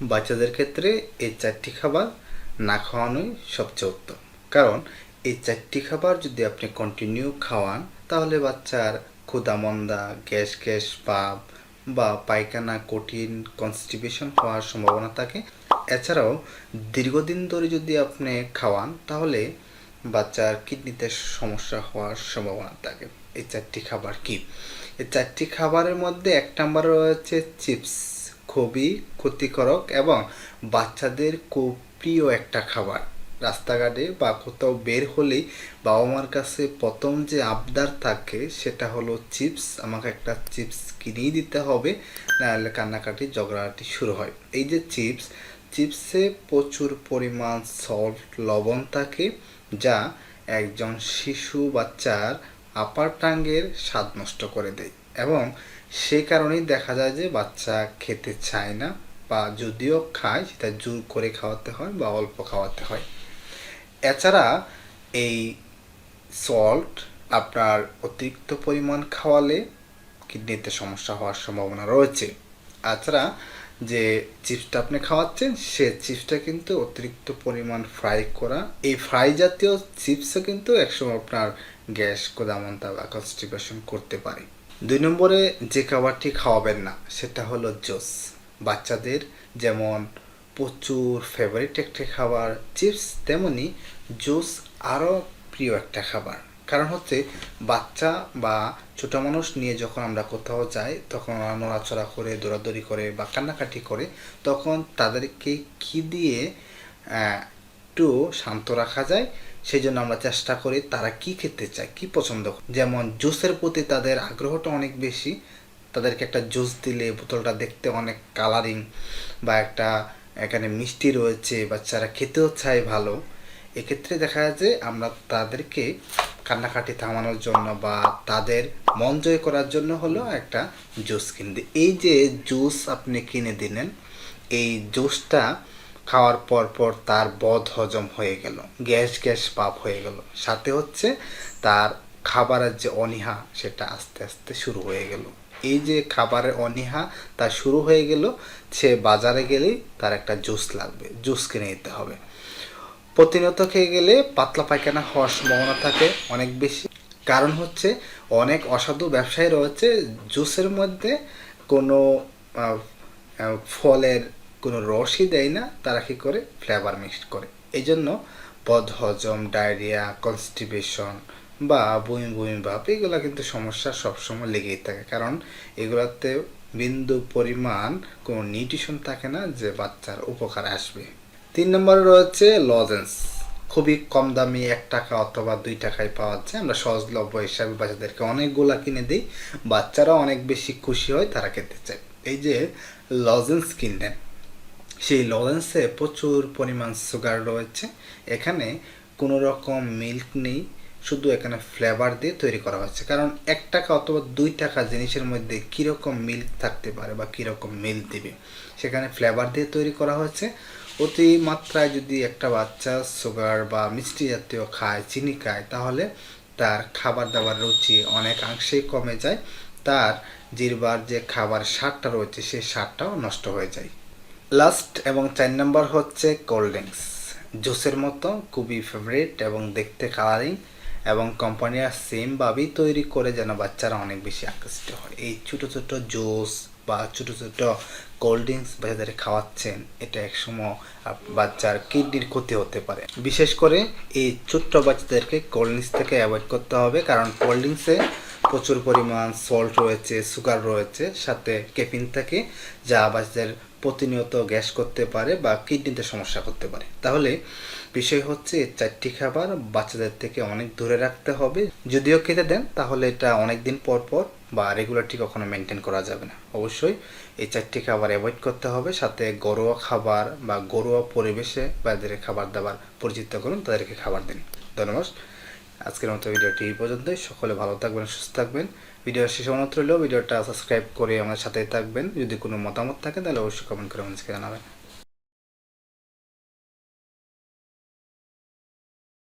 বাচ্চাদের ক্ষেত্রে এই চারটি খাবার না খাওয়ানোই সবচেয়ে উত্তম। কারণ এই চারটি খাবার যদি আপনি কন্টিনিউ খাওয়ান, তাহলে বাচ্চার ক্ষুদামন্দা গ্যাস গ্যাস পাপ বা পায়খানা কঠিন কনস্টিপেশন হওয়ার সম্ভাবনা থাকে। এছাড়াও দীর্ঘদিন ধরে যদি আপনি খাওয়ান, তাহলে বাচ্চার কিডনিতে সমস্যা হওয়ার সম্ভাবনা থাকে। এই চারটি খাবার কি? এই চারটি খাবারের মধ্যে এক নম্বর রয়েছে চিপস। খুবই ক্ষতিকারক এবং বাচ্চাদের খুব প্রিয় একটা খাবার। রাস্তাঘাটে বা কোথাও বের হলেই বাবা মার কাছে প্রথম যে আবদার থাকে সেটা হলো চিপস। আমাকে একটা চিপস কিনেই দিতে হবে, নাহলে কান্নাকাটি ঝগড়াটি শুরু হয়। এই যে চিপস, চিপসে প্রচুর পরিমাণ সল্ট লবণ থাকে, যা একজন শিশু বাচ্চার আপার টাঙ্গের স্বাদ নষ্ট করে দেয়। এবং সেই কারণেই দেখা যায় যে বাচ্চা খেতে চায় না বা যদিও খায়, সেটা জোর করে খাওয়াতে হয় বা অল্প খাওয়াতে হয়। এছাড়া এই সল্ট আপনার অতিরিক্ত পরিমাণ খাওয়ালে কিডনিতে সমস্যা হওয়ার সম্ভাবনা রয়েছে। এছাড়া যে চিপসটা আপনি খাওয়াচ্ছেন, সে চিপসটা কিন্তু অতিরিক্ত পরিমাণ ফ্রাই করা, এই ফ্রাই জাতীয় চিপসও কিন্তু একসময় আপনার গ্যাস কোদামন্তা বা কনস্টিপেশন করতে পারে। দুই নম্বরে যে খাবারটি খাওয়াবেন না, সেটা হলো জুস। বাচ্চাদের যেমন প্রচুর ফেভারিট একটা খাবার, চিপস, তেমনি জুস আরও প্রিয় একটা খাবার। কারণ হচ্ছে বাচ্চা বা ছোটো মানুষ নিয়ে যখন আমরা কোথাও যাই, তখন ওরা নড়াচড়া করে, দৌড়াদৌড়ি করে বা কান্নাকাটি করে, তখন তাদেরকে কি দিয়ে একটু শান্ত রাখা যায় সেই জন্য আমরা চেষ্টা করি তারা কি খেতে চায়, কি পছন্দ। যেমন জুসের প্রতি তাদের আগ্রহটা অনেক বেশি, তাদেরকে একটা জুস দিলে বোতলটা দেখতে অনেক কালারিং বা একটা এখানে মিষ্টি রয়েছে, বাচ্চারা খেতেও চায় ভালো এক্ষেত্রে দেখা যায় যে আমরা তাদেরকে কান্নাকাটি থামানোর জন্য বা তাদের মন জয় করার জন্য হলো একটা জুস কিনে এই যে জুস আপনি কিনে দিলেন, এই জুসটা খাওয়ার পর পর তার বদ হজম হয়ে গেল, গ্যাস গ্যাস পাপ হয়ে গেল। সাথে হচ্ছে তার খাবারের যে অনীহা, সেটা আস্তে আস্তে শুরু হয়ে গেল। এই যে খাবারের অনীহা তার শুরু হয়ে গেল, সে বাজারে গেলেই তার একটা জুস লাগবে, জুস কিনে নিতে হবে। প্রতিনিয়ত খেয়ে গেলে পাতলা পায়খানা হওয়ার সম্ভাবনা থাকে অনেক বেশি। কারণ হচ্ছে অনেক অসাধু ব্যবসায়ী রয়েছে, জুসের মধ্যে কোনো ফলের কোনো রসই দেয় না, তারা কী করে? ফ্লেভার মিক্সড করে। এই জন্য বদহজম ডায়রিয়া কনস্টিপেশন বা বমি বমি ভাব এগুলো কিন্তু সমস্যা সবসময় লেগেই থাকে। কারণ এগুলোতে বিন্দু পরিমাণ কোনো নিউট্রিশন থাকে না যে বাচ্চার উপকার আসবে। তিন নম্বরে রয়েছে লজেন্স খুবই কম দামি এক টাকা অথবা দুই টাকায় পাওয়া যায়। আমরা সহজলভ্য হিসাবে বাচ্চাদেরকে অনেকগুলা কিনে দিই। বাচ্চারা অনেক বেশি খুশি হয়, তারা খেতে চায়। এই যে লজেন্স কিনলেন সেই লরেন্সে প্রচুর পরিমাণ সুগার রয়েছে। এখানে কোনো রকম মিল্ক নেই, শুধু এখানে ফ্লেভার দিয়ে তৈরি করা হচ্ছে কারণ এক টাকা অথবা দুই টাকা জিনিসের মধ্যে কীরকম মিল্ক থাকতে পারে বা কীরকম মিল্ক দেবে, সেখানে ফ্লেভার দিয়ে তৈরি করা হচ্ছে অতি মাত্রায় যদি একটা বাচ্চা সুগার বা মিষ্টি জাতীয় খায়, চিনি খায়, তাহলে তার খাবার দাবার রুচি অনেকাংশেই কমে যায়। তার জিরবার যে খাবার স্বাদটা রয়েছে, সেই স্বাদটাও নষ্ট হয়ে যায়। লাস্ট এবং চার নাম্বার হচ্ছে কোল্ড ড্রিঙ্কস জুসের মতো খুবই ফেভারিট এবং দেখতে কালারিং এবং কোম্পানিরা সেমভাবেই তৈরি করে যেন বাচ্চারা অনেক বেশি আকৃষ্ট হয়। এই ছোটো ছোটো জুস বা ছোটো ছোটো কোল্ড ড্রিঙ্কস বাচ্চাদের খাওয়াচ্ছেন, এটা একসময় বাচ্চার কিডনির ক্ষতি হতে পারে। বিশেষ করে এই ছোট্ট বাচ্চাদেরকে কোল্ড ড্রিঙ্কস থেকে অ্যাভয়েড করতে হবে কারণ কোল্ড ড্রিঙ্কসে প্রচুর পরিমাণ সল্ট রয়েছে সুগার রয়েছে, সাথে কেফিন থাকে, যা বাচ্চাদের প্রতিনিয়ত গ্যাস করতে পারে বা কিডনিতে সমস্যা করতে পারে। তাহলে বিষয় হচ্ছে চারটি খাবার বাচ্চাদের থেকে অনেক দূরে রাখতে হবে। যদিও খেতে দেন, তাহলে এটা অনেক দিন পর পর বা রেগুলারটি কখনো মেনটেন করা যাবে না। অবশ্যই এই চারটি খাবার অ্যাভয়েড করতে হবে। সাথে ঘরোয়া খাবার বা ঘরোয়া পরিবেশে বাচ্চাদের খাবার দাবার পরিচিত করুন, তাদেরকে খাবার দিন। ধন্যবাদ। আজকের মতো ভিডিওটি এই পর্যন্তই। সকলে ভালো থাকবেন, সুস্থ থাকবেন। ভিডিও শেষ মাত্র হলেও ভিডিওটা সাবস্ক্রাইব করে আমার সাথে থাকবেন। যদি কোনো মতামত থাকে তাহলে অবশ্যই কমেন্ট করে আমাদেরকে জানাবেন।